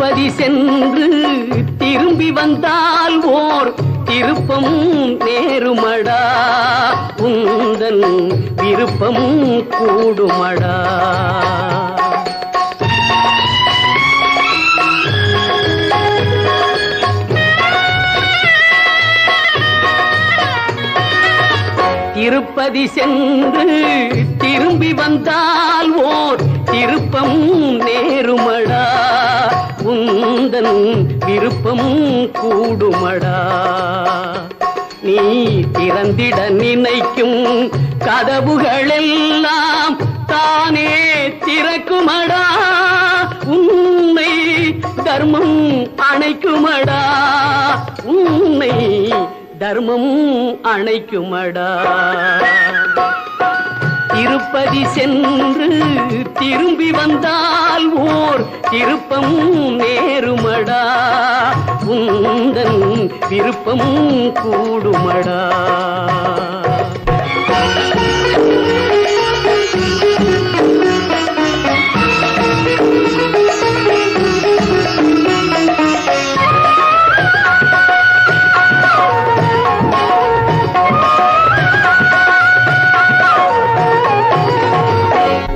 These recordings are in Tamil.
திருப்பதி சென்று திரும்பி வந்தால் ஓர் திருப்பம் நேருமடா. உந்தன் விருப்பமும் கூடுமடா. திருப்பதி சென்று திரும்பி வந்தால் ஓர் திருப்பம் விருப்பமும் கூடுமடா. நீ திறந்திட நினைக்கும் கதவுகளெல்லாம் தானே திறக்குமடா. உன்னை தர்மம் அணைக்குமடா. உன்னை தர்மம் அணைக்குமடா. திருப்பதி சென்று திரும்பி வந்தால் ஓர் திருப்பம் நேருமடா. உந்தன் விருப்பம் கூடுமடா.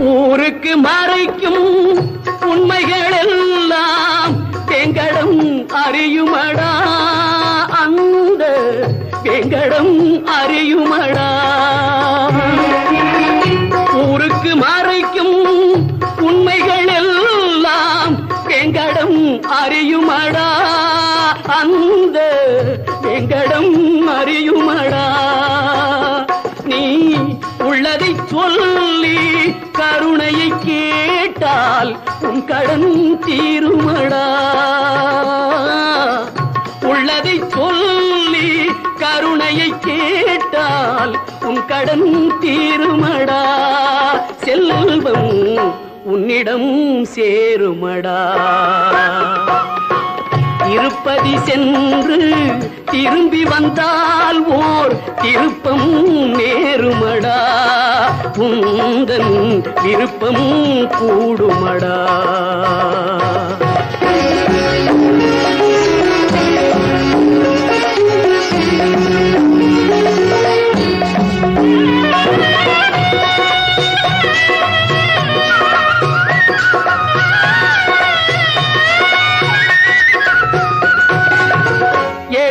ஊருக்கு மறைக்கும் உண்மைகள் எல்லாம் எங்களும் அறியுமடா அந்த எங்களும் அறியுமடா. ஊருக்கு மறைக்கும் உண்மைகள் எல்லாம் எங்களும் அறியுமடா. அந்த எங்களும் அறியுமடா. கேட்டால் உன் கடன் தீருமடா. உள்ளதை சொல்லி கருணையை கேட்டால் உன் கடன் தீருமடா. செல்வம் உன்னிடம் சேருமடா. திருப்பதி சென்று திரும்பி வந்தால் ஓர் திருப்பம் நேருமடா. உந்தன் விருப்பம் கூடுமடா.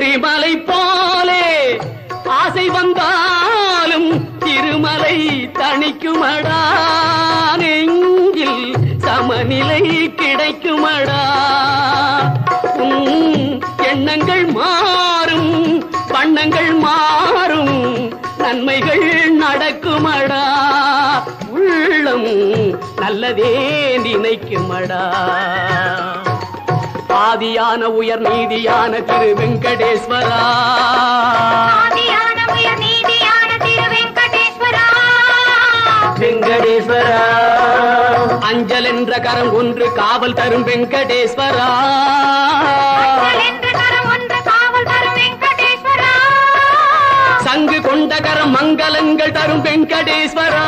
எரிமலை போலே ஆசை வந்தாலும் திருமலை தணிக்குமடா. நெஞ்சில் சமநிலை கிடைக்குமடா. எண்ணங்கள் மாறும் வண்ணங்கள் மாறும் நன்மைகள் நடக்குமடா. உள்ளம் நல்லதே நினைக்குமடா. ஆதியான உயர் நீதியான திரு வெங்கடேஸ்வரா ஆதியான உயர் நீதியான திரு வெங்கடேஸ்வரா. வெங்கடேஸ்வரா அஞ்சல் என்ற கரம் ஒன்று காவல் தரும் வெங்கடேஸ்வரா. அஞ்சல் என்ற கரம் ஒன்று காவல் தரும் வெங்கடேஸ்வரா. சங்கு கொண்ட கரம் மங்களங்கள் தரும் வெங்கடேஸ்வரா.